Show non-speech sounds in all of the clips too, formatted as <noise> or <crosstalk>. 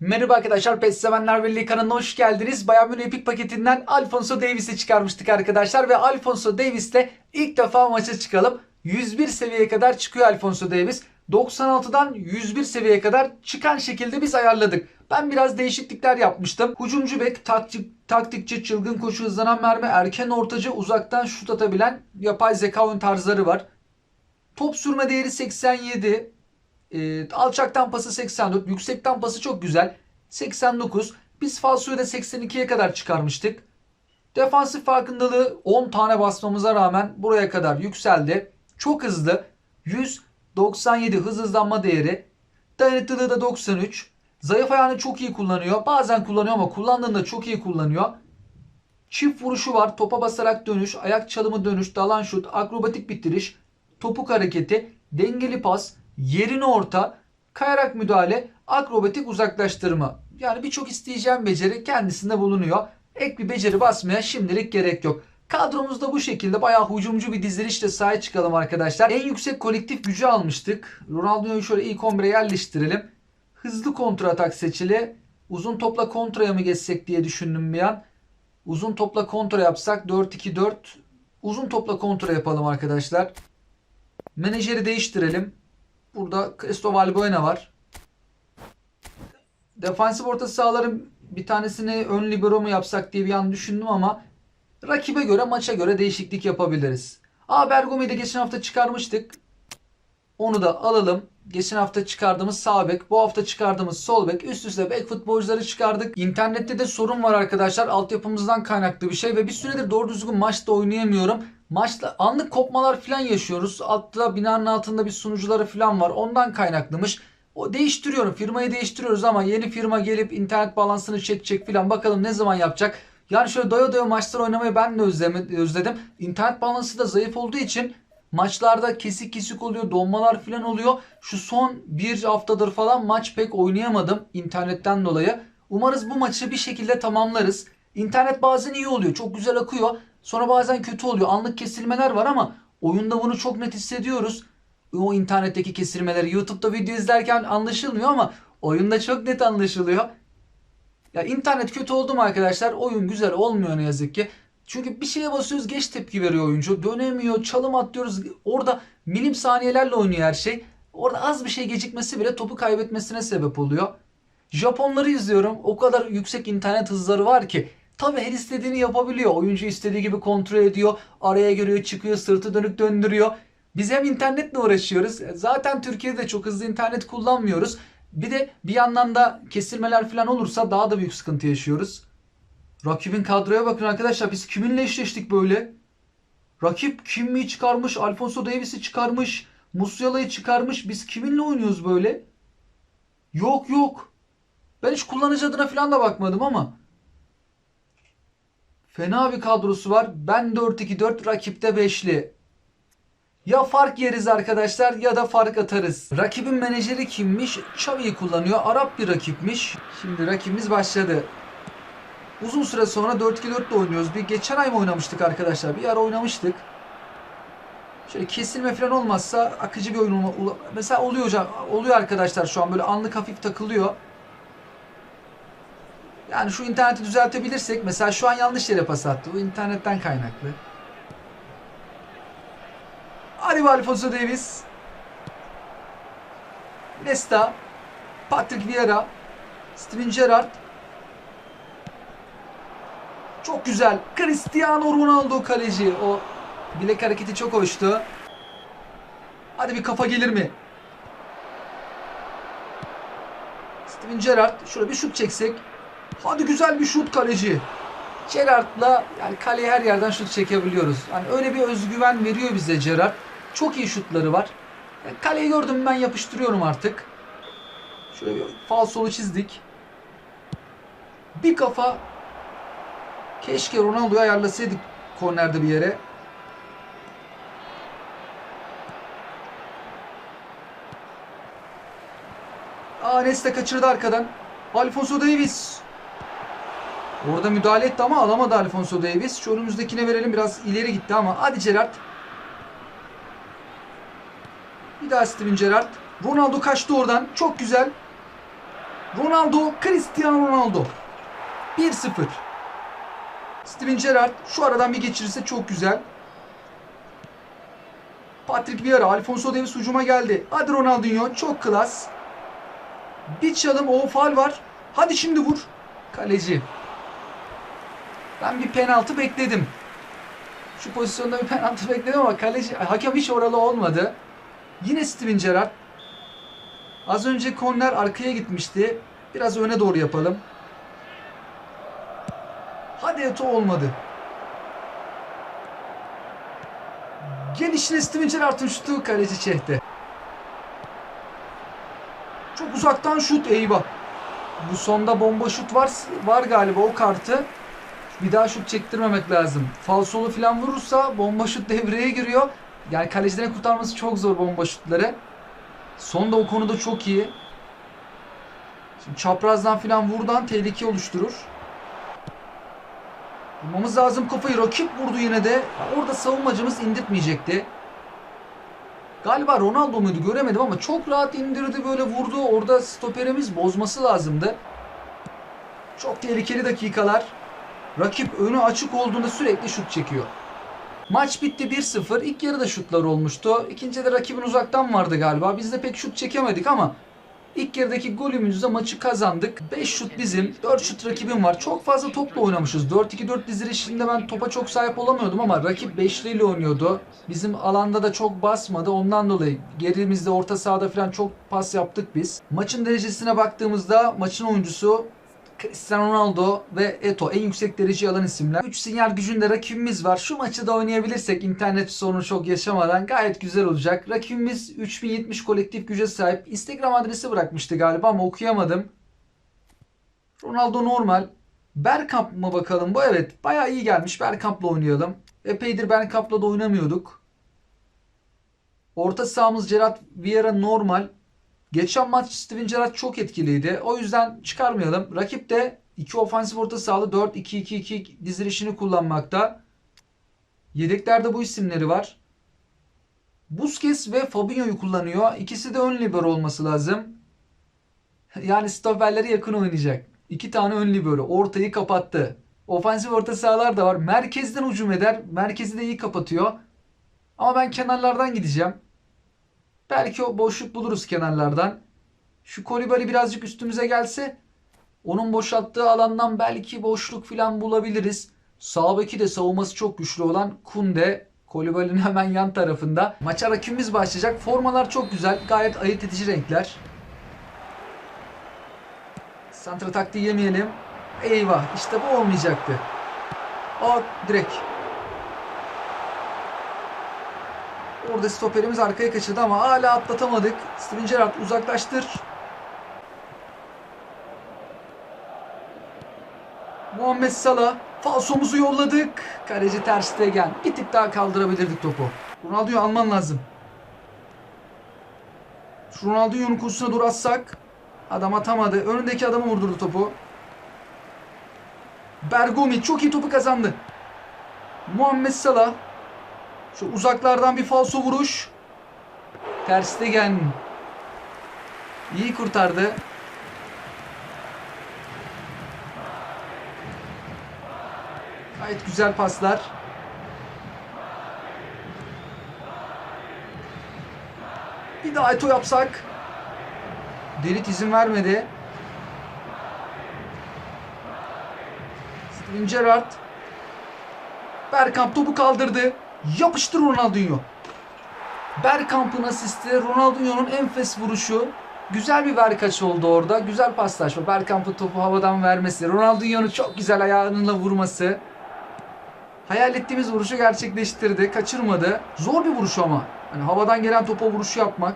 Merhaba arkadaşlar PES sevenler Birliği kanalına hoş geldiniz. Bayern Münih Epic paketinden Alfonso Davies'i çıkarmıştık arkadaşlar ve Alfonso Davies'te ilk defa maça çıkalım. 101 seviyeye kadar çıkıyor Alfonso Davies. 96'dan 101 seviyeye kadar çıkan şekilde biz ayarladık. Ben biraz değişiklikler yapmıştım. Hucumcu bek, taktik, taktikçi, çılgın koşu, hızlanan mermi, erken ortacı, uzaktan şut atabilen yapay zeka oyun tarzları var. Top sürme değeri 87. E, alçaktan pası 84. Yüksekten pası çok güzel. 89. Biz falsoyu da 82'ye kadar çıkarmıştık. Defansif farkındalığı 10 tane basmamıza rağmen buraya kadar yükseldi. Çok hızlı. 197 hız hızlanma değeri. Dayanıklılığı da 93. Zayıf ayağını çok iyi kullanıyor. Bazen kullanıyor ama kullandığında çok iyi kullanıyor. Çift vuruşu var. Topa basarak dönüş, ayak çalımı dönüş, dalan şut, akrobatik bitiriş, topuk hareketi, dengeli pas, yerin orta, kayarak müdahale, akrobatik uzaklaştırma. Yani birçok isteyeceğim beceri kendisinde bulunuyor. Ek bir beceri basmaya şimdilik gerek yok. Kadromuzda bu şekilde bayağı hücumcu bir dizilişle sahaya çıkalım arkadaşlar. En yüksek kolektif gücü almıştık. Ronaldo'yu şöyle ilk 11'e yerleştirelim. Hızlı kontratak seçili. Uzun topla kontraya mı geçsek diye düşündüm bir an. Uzun topla kontra yapsak 4-2-4. Uzun topla kontra yapalım arkadaşlar. Menajeri değiştirelim. Burada Cristobal Buena var. Defansif orta sahaların bir tanesini ön libero mu yapsak diye bir an düşündüm ama rakibe göre maça göre değişiklik yapabiliriz. Aa Bergomi'yi de geçen hafta çıkarmıştık. Onu da alalım. Geçen hafta çıkardığımız sağ bek, bu hafta çıkardığımız sol bek, üst üste bek futbolcuları çıkardık. İnternette de sorun var arkadaşlar. Altyapımızdan kaynaklı bir şey ve bir süredir doğru düzgün maçta oynayamıyorum. Maçta anlık kopmalar falan yaşıyoruz. Altta binanın altında bir sunucuları falan var. Ondan kaynaklımış. O değiştiriyorum. Firmayı değiştiriyoruz ama yeni firma gelip internet bağlantısını çekecek falan. Bakalım ne zaman yapacak. Yani şöyle doya doya maçlar oynamayı ben de özledim. İnternet bağlantısı da zayıf olduğu için maçlarda kesik kesik oluyor, donmalar falan oluyor. Şu son bir haftadır falan maç pek oynayamadım internetten dolayı. Umarız bu maçı bir şekilde tamamlarız. İnternet bazen iyi oluyor, çok güzel akıyor. Sonra bazen kötü oluyor. Anlık kesilmeler var ama oyunda bunu çok net hissediyoruz. O internetteki kesilmeleri YouTube'da video izlerken anlaşılmıyor ama oyunda çok net anlaşılıyor. Ya internet kötü oldu mu arkadaşlar oyun güzel olmuyor ne yazık ki. Çünkü bir şeye basıyoruz geç tepki veriyor oyuncu. Dönemiyor, çalım atlıyoruz. Orada milim saniyelerle oynuyor her şey. Orada az bir şey gecikmesi bile topu kaybetmesine sebep oluyor. Japonları izliyorum. O kadar yüksek internet hızları var ki. Tabi her istediğini yapabiliyor. Oyuncu istediği gibi kontrol ediyor. Araya giriyor, çıkıyor, sırtı dönük döndürüyor. Biz hem internetle uğraşıyoruz. Zaten Türkiye'de çok hızlı internet kullanmıyoruz. Bir de bir yandan da kesilmeler falan olursa daha da büyük sıkıntı yaşıyoruz. Rakibin kadroya bakın arkadaşlar. Biz kiminle eşleştik böyle? Rakip Kimmi'yi çıkarmış, Alfonso Davies'i çıkarmış, Musiala'yı çıkarmış. Biz kiminle oynuyoruz böyle? Yok yok. Ben hiç kullanıcı adına falan da bakmadım ama. Fena bir kadrosu var. Ben 4-2-4, rakipte 5'li. Ya fark yeriz arkadaşlar ya da fark atarız. Rakibin menajeri kimmiş? Xavi'yi kullanıyor. Arap bir rakipmiş. Şimdi rakibimiz başladı. Uzun süre sonra 4-2-4 ile oynuyoruz. Bir geçen ay mı oynamıştık arkadaşlar? Bir ara oynamıştık. Şöyle kesilme falan olmazsa akıcı bir oyun olma. Mesela oluyor hocam. Oluyor arkadaşlar şu an böyle anlık hafif takılıyor. Yani şu interneti düzeltebilirsek mesela şu an yanlış yere pas attı. Bu internetten kaynaklı. Be Alfonso Davies. Nesta. Patrick Vieira. Steven Gerrard. Çok güzel. Cristiano Ronaldo kaleci. O bilek hareketi çok hoştu. Hadi bir kafa gelir mi? Steven Gerrard. Şöyle bir şut çeksek. Hadi güzel bir şut kaleci. Gerrard'la yani kaleye her yerden şut çekebiliyoruz. Hani öyle bir özgüven veriyor bize Gerrard. Çok iyi şutları var. Yani kaleyi gördüm ben yapıştırıyorum artık. Şöyle bir falsolu çizdik. Bir kafa Keşke Ronaldo'yu ayarlasaydık kornerde bir yere. Aa Nesta kaçırdı arkadan. Alfonso Davies. Orada müdahale etti ama alamadı Alfonso Davies. Şu önümüzdekine verelim biraz ileri gitti ama. Hadi Gerrard. Bir daha Steven Gerrard. Ronaldo kaçtı oradan. Çok güzel. Ronaldo, Cristiano Ronaldo. 1-0. Steven Gerrard şu aradan bir geçirirse çok güzel. Patrick Vieira, Alfonso Davies hücuma geldi. Hadi Ronaldinho çok klas. Bir çalım o faal var. Hadi şimdi vur. Kaleci. Ben bir penaltı bekledim. Şu pozisyonda bir penaltı bekledim ama kaleci hakem hiç oralı olmadı. Yine Steven Gerrard. Az önce korner arkaya gitmişti. Biraz öne doğru yapalım. Hadi Eto olmadı. Gelişine Steven Gerrard'ın şutu kaleci çekti. Çok uzaktan şut eyvah. Bu sonda bomba şut var var galiba o kartı. Bir daha şut çektirmemek lazım. Falsolu falan vurursa bomba şut devreye giriyor. Yani kalecilerin kurtarması çok zor bomba şutları. Son da o konuda çok iyi. Şimdi çaprazdan falan vurdan tehlike oluşturur. Vurmamız lazım kafayı. Rakip vurdu yine de. Orada savunmacımız indirtmeyecekti. Galiba Ronaldo muydu göremedim ama çok rahat indirdi böyle vurdu. Orada stoperimiz bozması lazımdı. Çok tehlikeli dakikalar. Rakip önü açık olduğunda sürekli şut çekiyor. Maç bitti 1-0. İlk yarıda şutlar olmuştu. İkinci de rakibin uzaktan vardı galiba. Biz de pek şut çekemedik ama ilk yarıdaki golümüzle maçı kazandık. 5 şut bizim, 4 şut rakibim var. Çok fazla topla oynamışız. 4-2-4 dizilişinde ben topa çok sahip olamıyordum ama rakip beşliyle oynuyordu. Bizim alanda da çok basmadı. Ondan dolayı gerimizde orta sahada falan çok pas yaptık biz. Maçın derecesine baktığımızda maçın oyuncusu Cristiano Ronaldo ve Eto en yüksek dereceyi alan isimler. 3 sinyal gücünde rakibimiz var. Şu maçı da oynayabilirsek internet sorunu çok yaşamadan gayet güzel olacak. Rakibimiz 3070 kolektif güce sahip. Instagram adresi bırakmıştı galiba ama okuyamadım. Ronaldo normal. Bergkamp mı bakalım bu? Evet bayağı iyi gelmiş. Bergkamp'la oynayalım. Epeydir Bergkamp'la da oynamıyorduk. Orta sahamız Gerard Vieira normal. Geçen maç Steven Gerrard çok etkiliydi. O yüzden çıkarmayalım. Rakip de iki ofansif orta sahalı 4-2-2-2 dizilişini kullanmakta. Yedeklerde bu isimleri var. Busquets ve Fabinho'yu kullanıyor. İkisi de ön libero olması lazım. Yani stoperleri yakın oynayacak. İki tane ön libero. Ortayı kapattı. Ofansif orta sahalar da var. Merkezden hücum eder. Merkezi de iyi kapatıyor. Ama ben kenarlardan gideceğim. Belki o boşluk buluruz kenarlardan. Şu Kolibali birazcık üstümüze gelse onun boşalttığı alandan belki boşluk falan bulabiliriz. Sağ beki de savunması çok güçlü olan Kunde. Kolibali'nin <laughs> hemen yan tarafında. Maça rakibimiz başlayacak. Formalar çok güzel. Gayet ayırt edici renkler. Santra taktiği yemeyelim. Eyvah işte bu olmayacaktı. Aa direkt. Orada stoperimiz arkaya kaçırdı ama hala atlatamadık. Steven Gerrard uzaklaştır. Muhammed Salah falsomuzu yolladık. Kaleci Ter Stegen. Bir tık daha kaldırabilirdik topu. Ronaldo'yu alman lazım. Şu Ronaldo'nun kursuna doğru atsak. Adam atamadı. Önündeki adamı vurdurdu topu. Bergomi çok iyi topu kazandı. Muhammed Salah şu uzaklardan bir falso vuruş. Ter Stegen iyi kurtardı. Gayet güzel paslar. Bir daha Eto yapsak. Delit izin vermedi. Steven Gerrard. Bergkamp topu kaldırdı. Yapıştır Ronaldinho. Bergkamp'ın asisti Ronaldinho'nun enfes vuruşu. Güzel bir verkaç oldu orada. Güzel paslaşma. Bergkamp'ın topu havadan vermesi. Ronaldinho'nun çok güzel ayağınınla vurması. Hayal ettiğimiz vuruşu gerçekleştirdi. Kaçırmadı. Zor bir vuruş ama. Hani havadan gelen topa vuruşu yapmak.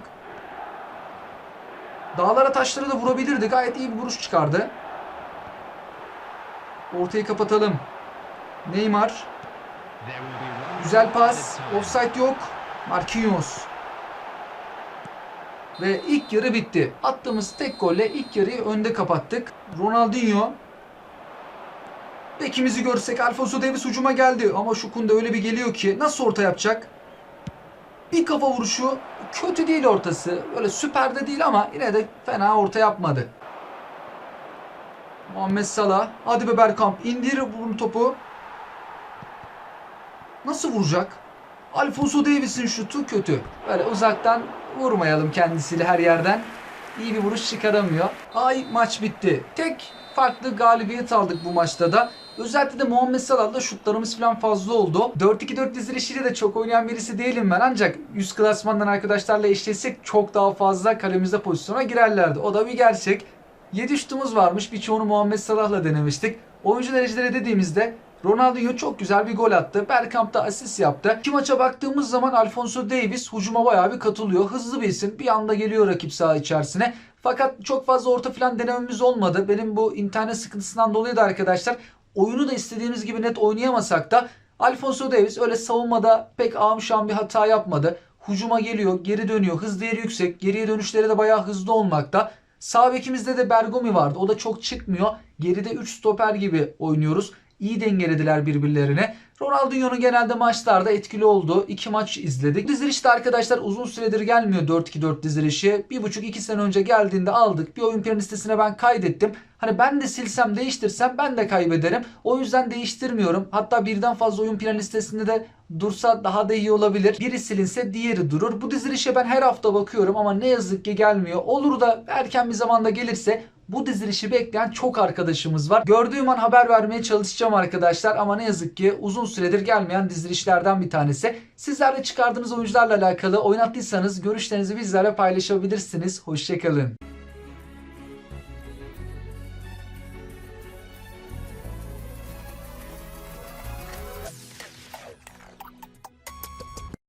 Dağlara taşlara da vurabilirdi. Gayet iyi bir vuruş çıkardı. Ortayı kapatalım. Neymar. Güzel pas. Offside yok. Marquinhos. Ve ilk yarı bitti. Attığımız tek golle ilk yarıyı önde kapattık. Ronaldinho. Bekimizi görsek Alfonso Davies ucuma geldi. Ama şu Kunde öyle bir geliyor ki nasıl orta yapacak? Bir kafa vuruşu kötü değil ortası. Öyle süper de değil ama yine de fena orta yapmadı. Muhammed Salah. Hadi be Bergkamp. İndir bu topu. Nasıl vuracak? Alfonso Davies'in şutu kötü. Böyle uzaktan vurmayalım kendisiyle her yerden. İyi bir vuruş çıkaramıyor. Ay maç bitti. Tek farklı galibiyet aldık bu maçta da. Özellikle de Muhammed Salah'la şutlarımız falan fazla oldu. 4-2-4 dizilişiyle de çok oynayan birisi değilim ben ancak 100 klasmandan arkadaşlarla eşleşsek çok daha fazla kalemizde pozisyona girerlerdi. O da bir gerçek. 7 şutumuz varmış. Birçoğunu Muhammed Salah'la denemiştik. Oyuncu dereceleri dediğimizde Ronaldinho çok güzel bir gol attı. Bergkamp da asist yaptı. İki maça baktığımız zaman Alfonso Davies hücuma bayağı bir katılıyor. Hızlı bir isim. Bir anda geliyor rakip saha içerisine. Fakat çok fazla orta falan denememiz olmadı. Benim bu internet sıkıntısından dolayı da arkadaşlar oyunu da istediğimiz gibi net oynayamasak da Alfonso Davies öyle savunmada pek ağım bir hata yapmadı. Hucuma geliyor, geri dönüyor. Hız değeri yüksek. Geriye dönüşleri de bayağı hızlı olmakta. Sağ bekimizde de Bergomi vardı. O da çok çıkmıyor. Geride 3 stoper gibi oynuyoruz. İyi dengelediler birbirlerine. Ronaldinho'nun genelde maçlarda etkili olduğu iki maç izledik. Dizilişte arkadaşlar uzun süredir gelmiyor 4-2-4 dizilişi. 1,5-2 sene önce geldiğinde aldık. Bir oyun plan listesine ben kaydettim. Hani ben de silsem değiştirsem ben de kaybederim. O yüzden değiştirmiyorum. Hatta birden fazla oyun plan listesinde de dursa daha da iyi olabilir. Biri silinse diğeri durur. Bu dizilişe ben her hafta bakıyorum ama ne yazık ki gelmiyor. Olur da erken bir zamanda gelirse bu dizilişi bekleyen çok arkadaşımız var. Gördüğüm an haber vermeye çalışacağım arkadaşlar ama ne yazık ki uzun süredir gelmeyen dizilişlerden bir tanesi. Sizler de çıkardığınız oyuncularla alakalı oynattıysanız görüşlerinizi bizlerle paylaşabilirsiniz. Hoşçakalın.